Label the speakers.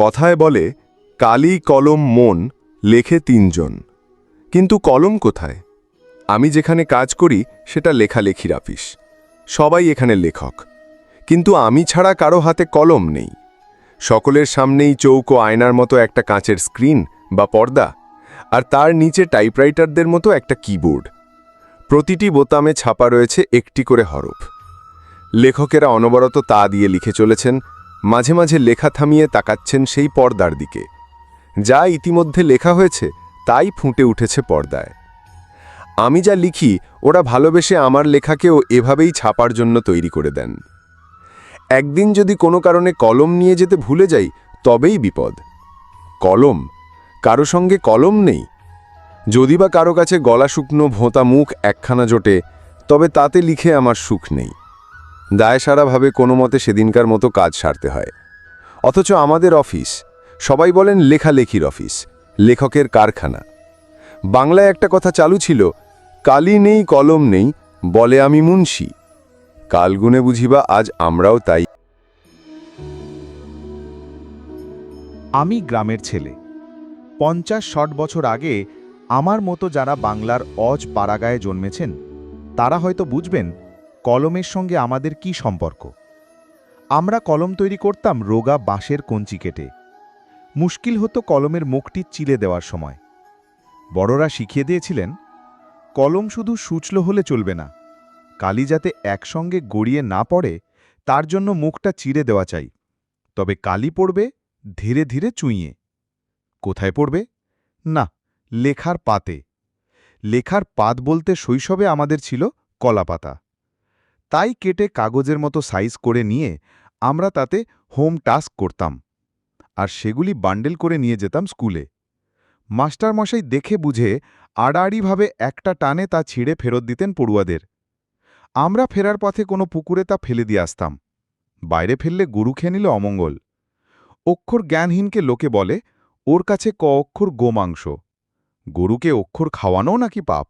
Speaker 1: কথায় বলে, কালি, কলম, মন লেখে তিনজন। কিন্তু কলম কোথায়? আমি যেখানে কাজ করি, সেটা লেখালেখির আপিস। সবাই এখানে লেখক। কিন্তু আমি ছাড়া কারও হাতে কলম নেই। সকলের সামনেই চৌকো আয়নার মতো একটা কাঁচের স্ক্রিন বা পর্দা, আর তার নিচে টাইপরাইটারদের মতো একটা কিবোর্ড। প্রতিটি বোতামে ছাপা রয়েছে একটি করে হরফ। লেখকেরা অনবরত তা দিয়ে লিখে চলেছেন মাঝে মাঝে লেখা থামিয়ে তাকাচ্ছেন সেই পর্দার দিকে। যা ইতিমধ্যে লেখা হয়েছে, তাই ফুটে উঠেছে পর্দায়। আমি যা লিখি, ওরা ভালোবেসে আমার লেখাকেও এভাবেই ছাপার জন্য তৈরি করে দেন। একদিন যদি কোনো কারণে কলম নিয়ে যেতে ভুলে যাই, তবেই বিপদ। কলম? কারও সঙ্গে কলম নেই? যদি বা কারও কাছে গলা শুকনো ভোঁতা মুখ একখানা জোটে, তবে তাতে লিখে আমার সুখ নেই। দায় সারাভাবে কোনো মতে সেদিনকার মতো কাজ সারতে হয়। অথচ আমাদের অফিস, সবাই বলেন লেখালেখির অফিস, লেখকের কারখানা। বাংলায় একটা কথা চালু ছিল, কালি নেই, কলম নেই, বলে আমি মুন্সি। কালগুনে বুঝিবা, আজ আমরাও তাই।
Speaker 2: আমি গ্রামের ছেলে। পঞ্চাশ ষাট বছর আগে আমার মতো যারা বাংলার অজ পাড়াগায়ে জন্মেছেন, তারা হয়তো বুঝবেন কলমের সঙ্গে আমাদের কি সম্পর্ক? আমরা কলম তৈরি করতাম রোগা বাঁশের কঞ্চি কেটে। মুশকিল হতো কলমের মুখটি চিলে দেওয়ার সময়। বড়রা শিখিয়ে দিয়েছিলেন, কলম শুধু সুচলো হলে চলবে না। কালি যাতে একসঙ্গে গড়িয়ে না পড়ে, তার জন্য মুখটা চিরে দেওয়া চাই। তবে কালি পড়বে, ধীরে ধীরে চুইয়ে। কোথায় পড়বে? না, লেখার পাতে। লেখার পাত বলতে শৈশবে আমাদের ছিল কলাপাতা। তাই কেটে কাগজের মতো সাইজ করে নিয়ে আমরা তাতে হোম টাস্ক করতাম আর সেগুলি বান্ডেল করে নিয়ে যেতাম স্কুলে। মাস্টারমশাই দেখে বুঝে আড়াআড়িভাবে একটা টানে তা ছিঁড়ে ফেরত দিতেন পড়ুয়াদের। আমরা ফেরার পথে কোনো পুকুরে তা ফেলে দিয়ে আসতাম। বাইরে ফেললে গরু খেয়ে নিল অমঙ্গল। অক্ষর জ্ঞানহীনকে লোকে বলে, ওর কাছে ক অক্ষর গোমাংস। গরুকে অক্ষর খাওয়ানোও নাকি পাপ?